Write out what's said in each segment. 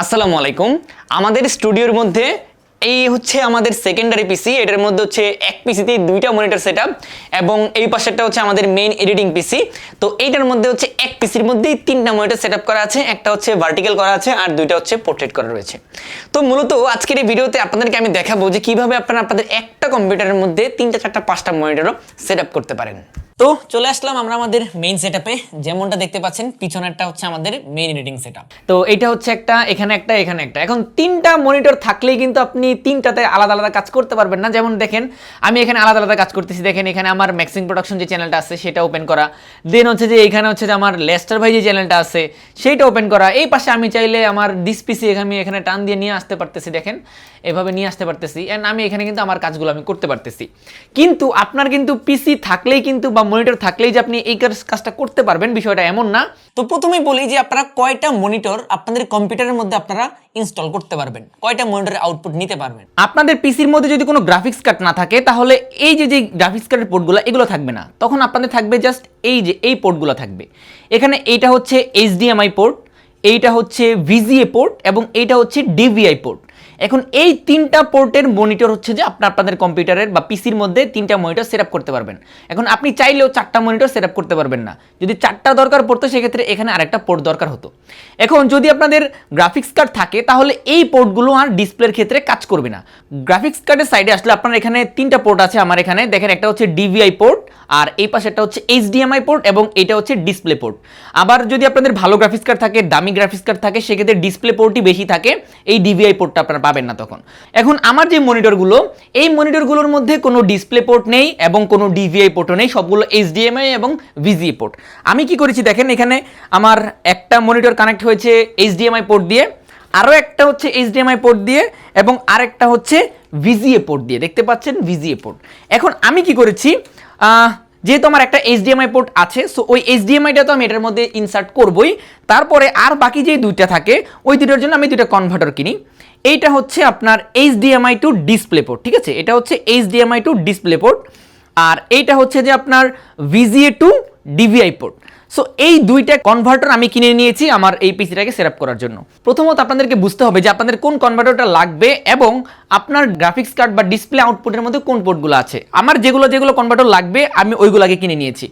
আসসালামু আলাইকুম। আমাদের স্টুডিওর মধ্যে এই হচ্ছে আমাদের সেকেন্ডারি পিসি এটার মধ্যে হচ্ছে এক পিসিতে দুইটা মনিটর সেট এবং এই পাশেরটা হচ্ছে আমাদের মেইন এডিটিং পিসি তো এইটার মধ্যে হচ্ছে এক পিসির মধ্যেই তিনটা মনিটর সেট করা আছে, একটা হচ্ছে ভার্টিক্যাল করা আছে আর দুইটা হচ্ছে পোর্ট্রেট করা রয়েছে। তো মূলত আজকের এই ভিডিওতে আপনাদেরকে আমি দেখাবো যে কীভাবে আপনারা আপনাদের একটা কম্পিউটারের মধ্যে তিনটা, চারটা, পাঁচটা মনিটরও সেট করতে পারেন। তো চলে আসলাম আমরা আমাদের মেইন সেটআপে যেমনটা দেখতে পাচ্ছেন, পিছনেরটা হচ্ছে আমাদের মেইন এডিটিং সেটআপ তো এটা হচ্ছে একটা, এখানে একটা এখানে একটা। এখন তিনটা মনিটর থাকলেই কিন্তু আপনি তিনটাতে আলাদা আলাদা কাজ করতে পারবেন না। যেমন দেখেন, আমি এখানে আলাদা আলাদা কাজ করতেছি। দেখেন, এখানে আমার ম্যাক্সিং প্রোডাকশন যে চ্যানেলটা আছে, সেটা ওপেন করা। দেন হচ্ছে যে এখানে হচ্ছে যে আমার লেস্টার ভাই যে চ্যানেলটা আছে সেইটা ওপেন করা। এই পাশে আমি চাইলে আমার ডিস পিসি আমি এখানে টান দিয়ে নিয়ে আসতে পারতেছি, দেখেন। এভাবে নিয়ে আসতে পারতেছি। অ্যান্ড আমি এখানে কিন্তু আমার কাজগুলো আমি করতে পারতেছি। কিন্তু আপনার কিন্তু পিসি থাকলেই কিন্তু বা মনিটর থাকলেই যে আপনি এই কাজ- কাজটা করতে পারবেন, বিষয়টা এমন না। তো প্রথমেই বলি যে আপনারা কয়টা মনিটর আপনাদের কম্পিউটারের মধ্যে আপনারা ইনস্টল করতে পারবেন? কয়টা মনিটরের আউটপুট নিতে আপনাদের পিসির মধ্যে যদি কোনো গ্রাফিক্স কার্ড না থাকে, তাহলে এই যে যে গ্রাফিক্স কার্ডের পোর্টগুলো এগুলো থাকবে না। তখন আপনাদের থাকবে জাস্ট এই যে, এই পোর্টগুলো থাকবে। এখানে এইটা হচ্ছে এইচডিএমআই পোর্ট এইটা হচ্ছে ভিজিএ পোর্ট এবং এইটা হচ্ছে ডিভিআই পোর্ট এখন এই তিনটা পোর্টের মনিটর হচ্ছে যে আপনার আপনাদের কম্পিউটারের বা পিসির মধ্যে তিনটা মনিটর সেট করতে পারবেন। এখন আপনি চাইলেও চারটা মনিটর সেট করতে পারবেন না। যদি চারটা দরকার পড়তো, সেক্ষেত্রে এখানে আরেকটা পোর্ট দরকার হতো। এখন যদি আপনাদের গ্রাফিক্স কার্ড থাকে, তাহলে এই পোর্টগুলো আর ডিসপ্লের ক্ষেত্রে কাজ করবে না। গ্রাফিক্স কার্ডের সাইডে আসলে আপনার এখানে তিনটা পোর্ট আছে আমার এখানে। দেখেন, একটা হচ্ছে ডিভিআই পোর্ট, আর এই পাশে একটা হচ্ছে এইচডিএমআই পোর্ট এবং এটা হচ্ছে ডিসপ্লে পোর্ট। আবার যদি আপনাদের ভালো গ্রাফিক্স কার্ড থাকে, দামি গ্রাফিক্স কার্ড থাকে, সেক্ষেত্রে ডিসপ্লে পোর্টই বেশি থাকে। এই ডিভিআই পোর্টটা আপনারা পাবেন না তখন। এখন আমার যে মনিটরগুলো, এই মনিটরগুলোর মধ্যে কোনো ডিসপ্লে পোর্ট নেই এবং কোনো ডিভিআই পোর্টও নেই, সবগুলো এইচডিএমআই এবং ভিজিএ পোর্ট। আমি কি করেছি দেখেন, এখানে আমার একটা মনিটর কানেক্ট হয়েছে এইচডিএমআই পোর্ট দিয়ে, আরও একটা হচ্ছে এইচডিএমআই পোর্ট দিয়ে এবং আরেকটা হচ্ছে ভিজিএ পোর্ট দিয়ে। দেখতে পাচ্ছেন ভিজিএ পোর্ট। এখন আমি কি করেছি যেহেতু আমার একটা এইচডিএমআই পোর্ট আছে, সো ওই এইচডিএমআইটা তো আমি এটার মধ্যে ইনসার্ট করবই। তারপরে আর বাকি যে দুইটা থাকে, ওই দুইটার জন্য আমি দুইটা কনভার্টার কিনি। এইটা হচ্ছে আপনার এইচডিএমআই টু ডিসপ্লে পোর্ট ঠিক আছে? এটা হচ্ছে এইচডিএমআই টু ডিসপ্লে পোর্ট আর এইটা হচ্ছে যে আপনার VGA to DVI port so এই দুইটা কনভার্টার আমি কিনে নিয়েছি আমার এই পিসিটাকে সেট করার জন্য। প্রথমত আপনাদেরকে বুঝতে হবে যে আপনাদের কোন কনভার্টারটা লাগবে এবং আপনার গ্রাফিক্স কার্ড বা ডিসপ্লে আউটপুটের মধ্যে কোন পোর্টগুলো আছে। আমার যেগুলো যেগুলো কনভার্টার লাগবে, আমি ওইগুলোকে কিনে নিয়েছি।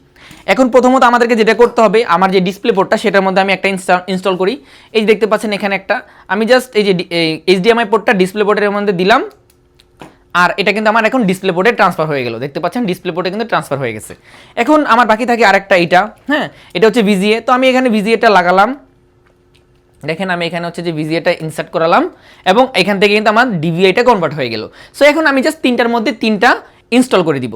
এখন প্রথমত আমাদেরকে যেটা করতে হবে, আমার যে ডিসপ্লে পোর্টটা সেটার মধ্যে আমি একটা ইনস্টল করি। এই দেখতে পাচ্ছেন এখানে একটা, আমি জাস্ট এই যে এইচডিএমআই পোর্টটা ডিসপ্লে পোর্টের মধ্যে দিলাম, আর এটা কিন্তু আমার এখন ডিসপ্লে বোর্ডে ট্রান্সফার হয়ে গেল। দেখতে পাচ্ছেন ডিসপ্লে পোর্টে কিন্তু ট্রান্সফার হয়ে গেছে। এখন আমার বাকি থাকে আরেকটা এইটা হ্যাঁ এটা হচ্ছে ভিজিএ তো আমি এখানে ভিজিএটা লাগালাম। দেখেন, আমি এখানে হচ্ছে যে ভিজিএটা ইনসার্ট করালাম, এবং এখান থেকে কিন্তু আমার ডিভিআইটা কনভার্ট হয়ে গেল। সো এখন আমি জাস্ট তিনটার মধ্যে তিনটা ইনস্টল করে দিব।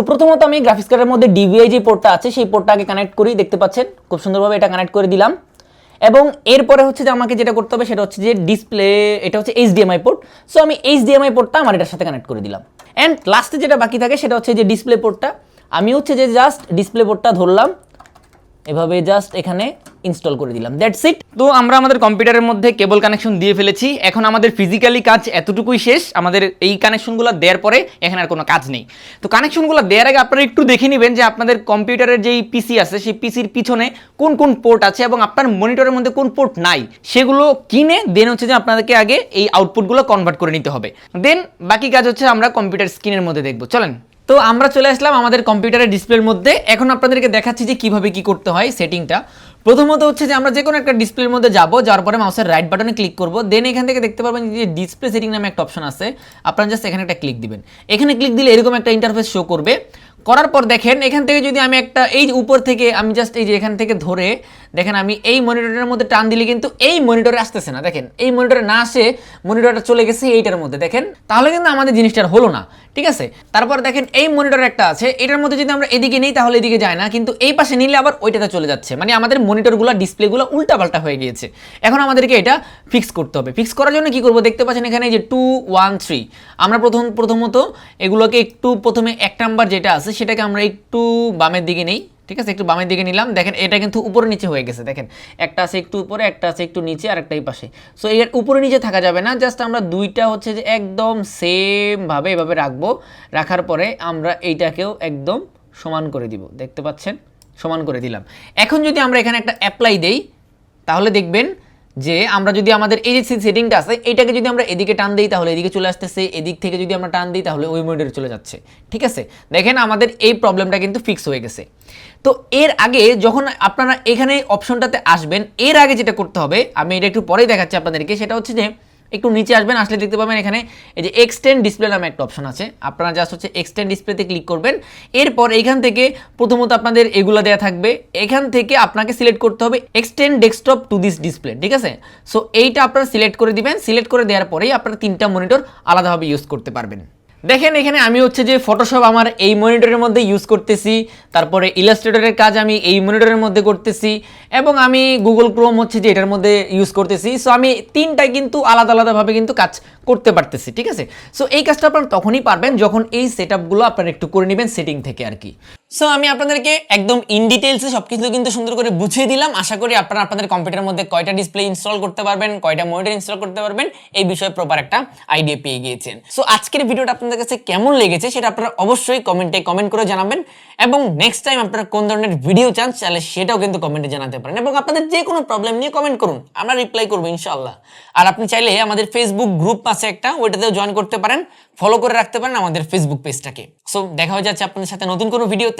তো প্রথমত আমি গ্রাফিক্স কার্ডের মধ্যে ডিভিআই যে পোর্টটা আছে, সেই পোর্টটা আগে কানেক্ট করি দেখতে পাচ্ছেন। খুব সুন্দরভাবে এটা কানেক্ট করে দিলাম। এবং এরপরে হচ্ছে যে আমাকে যেটা করতে হবে সেটা হচ্ছে যে ডিসপ্লে এটা হচ্ছে এইচডিএমআই পোর্ট সো আমি এইচডিএমআই পোর্টটা আমার এটার সাথে কানেক্ট করে দিলাম। অ্যান্ড লাস্টে যেটা বাকি থাকে সেটা হচ্ছে যে ডিসপ্লে পোর্টটা আমি হচ্ছে যে জাস্ট ডিসপ্লে পোর্টটা ধরলাম। এভাবে জাস্ট এখানে ইনস্টল করে দিলাম দ্যাটস ইট তো আমরা আমাদের কম্পিউটারের মধ্যে কেবল কানেকশন দিয়ে ফেলেছি, এখন আমাদের ফিজিক্যালি কাজ এতটুকুই শেষ, আমাদের এই কানেকশনগুলো দেওয়ার পরে এখানে আর কোনো কাজ নেই। তো কানেকশনগুলো দেওয়ার আগে আপনারা একটু দেখে নেবেন যে আপনাদের কম্পিউটারের যেই পিসি আছে, সেই পিসির পিছনে কোন কোন পোর্ট আছে এবং আপনার মনিটরের মধ্যে কোন পোর্ট নাই, সেগুলো কিনে দেন হচ্ছে যে আপনাদেরকে আগে এই আউটপুটগুলো কনভার্ট করে নিতে হবে। দেন বাকি কাজ হচ্ছে আমরা কম্পিউটার স্ক্রিনের মধ্যে দেখব, চলেন। তো আমরা চলে আসলাম আমাদের কম্পিউটারের ডিসপ্লের মধ্যে। এখন আপনাদেরকে দেখাচ্ছি যে কীভাবে কি করতে হয় সেটিংটা। প্রথমত হচ্ছে যে আমরা যে কোনো একটা ডিসপ্লের মধ্যে যাব, যাওয়ার পরে মাউসের রাইট বাটনে ক্লিক করব। দেন এখান থেকে দেখতে পারবেন যে ডিসপ্লে সেটিং নামে একটা অপশন আছে। আপনারা জাস্ট এখানে একটা ক্লিক দিবেন। এখানে ক্লিক দিলে এরকম একটা ইন্টারফেস শো করবে। করার পর দেখেন, এখান থেকে যদি আমি একটা, এই উপর থেকে, আমি জাস্ট এই যে এখান থেকে ধরে দেখেন আমি এই মনিটরের মধ্যে টান দিলে কিন্তু এই মনিটরে আসতেছে না। দেখেন, এই মনিটরে না আসে মনিটরটা চলে গেছে এইটার মধ্যে। দেখেন, তাহলে কিন্তু আমাদের জিনিসটার হলো না, ঠিক আছে? তারপর দেখেন এই মনিটর একটা আছে, এটার মধ্যে যদি আমরা এদিকে নিই তাহলে এদিকে যায় না, কিন্তু এই পাশে নিলে আবার ওইটাতে চলে যাচ্ছে। মানে আমাদের মনিটরগুলো, ডিসপ্লেগুলো উল্টাপাল্টা হয়ে গিয়েছে। এখন আমাদেরকে এটা ফিক্স করতে হবে। ফিক্স করার জন্য কি করব? দেখতে পাচ্ছেন এখানে যে টু ওয়ান থ্রি আমরা প্রথম, প্রথমত এগুলোকে একটু প্রথমে এক নাম্বার যেটা আছে, সেটাকে আমরা একটু বামের দিকে নেই। ঠিক আছে? একটু বামের দিকে নিলাম। দেখেন, এটা কিন্তু উপরে নিচে হয়ে গেছে। দেখেন, একটা আছে একটু উপরে, একটা আছে একটু নিচে, আর একটাই পাশে। সো এর উপরে নিচে থাকা যাবে না। জাস্ট আমরা দুইটা হচ্ছে যে একদম সেমভাবে এভাবে রাখব। রাখার পরে আমরা এইটাকেও একদম সমান করে দিব। দেখতে পাচ্ছেন? সমান করে দিলাম। এখন যদি আমরা এখানে একটা অ্যাপ্লাই দেই, তাহলে দেখবেন যে আমরা যদি আমাদের এই যে সেটিংটা আছে, এটাকে যদি আমরা এদিকে টান দিই, তাহলে এদিকে চলে আসতেছে, এদিক থেকে যদি আমরা টান দিই, তাহলে ওই মোডে চলে যাচ্ছে। ঠিক আছে? দেখেন আমাদের এই প্রবলেমটা কিন্তু ফিক্স হয়ে গেছে। তো এর আগে যখন আপনারা এখানে অপশনটাতে আসবেন, এর আগে যেটা করতে হবে, আমি এটা একটু পরেই দেখাচ্ছি আপনাদেরকে, সেটা হচ্ছে যে একটু নিচে আসবেন, আসলে দেখতে পাবেন এখানে এই যে এক্সটেন্ড ডিসপ্লে নামে একটা অপশন আছে। আপনারা জাস্ট হচ্ছে এক্সটেন্ড ডিসপ্লেতে ক্লিক করবেন। এরপর এখান থেকে প্রথমত আপনাদের এগুলো দেওয়া থাকবে। এখান থেকে আপনাকে সিলেক্ট করতে হবে extend desktop to this display ঠিক আছে? সো এইটা আপনারা সিলেক্ট করে দিবেন। সিলেক্ট করে দেওয়ার পরেই আপনারা তিনটা মনিটর আলাদাভাবে ইউজ করতে পারবেন। দেখেন, এখানে আমি হচ্ছে যে ফটোশপ আমার এই মনিটরের মধ্যে ইউজ করতেছি, তারপরে ইলাস্ট্রেটরের কাজ আমি এই মনিটরের মধ্যে করতেছি, এবং আমি গুগল ক্রোম হচ্ছে যে এটার মধ্যে ইউজ করতেছি। সো আমি তিনটাই কিন্তু আলাদা আলাদাভাবে কিন্তু কাজ করতে পারতেছি, ঠিক আছে? সো এই কাজটা আপনারা তখনই পারবেন যখন এই সেট আপনারা একটু করে নেবেন সেটিং থেকে আর কি। সো আমি আপনাদেরকে একদম ইন ডিটেলসে সব কিছু কিন্তু সুন্দর করে বুঝিয়ে দিলাম। আশা করি আপনারা আপনাদের কম্পিউটারের মধ্যে কয়টা ডিসপ্লে ইনস্টল করতে পারবেন, কয়টা মনিটর ইনস্টল করতে পারবেন, এই বিষয়ে প্রপার একটা আইডিয়া পেয়ে গিয়েছেন। সো আজকের ভিডিওটা আপনাদের কাছে কেমন লেগেছে সেটা আপনারা অবশ্যই কমেন্টে কমেন্ট করে জানাবেন এবং নেক্সট টাইম আপনারা কোন ধরনের ভিডিও চান, তাহলে সেটাও কিন্তু কমেন্টে জানাতে পারেন এবং আপনাদের যে কোনো প্রবলেম নিয়ে কমেন্ট করুন, আমরা রিপ্লাই করব ইনশাল্লাহ আর আপনি চাইলে আমাদের ফেসবুক গ্রুপ আছে একটা, ওইটাতেও জয়েন করতে পারেন ফলো করে রাখতে পারেন আমাদের ফেসবুক পেজটাকে সো দেখা হয়ে যাচ্ছে আপনাদের সাথে নতুন কোনো ভিডিওতে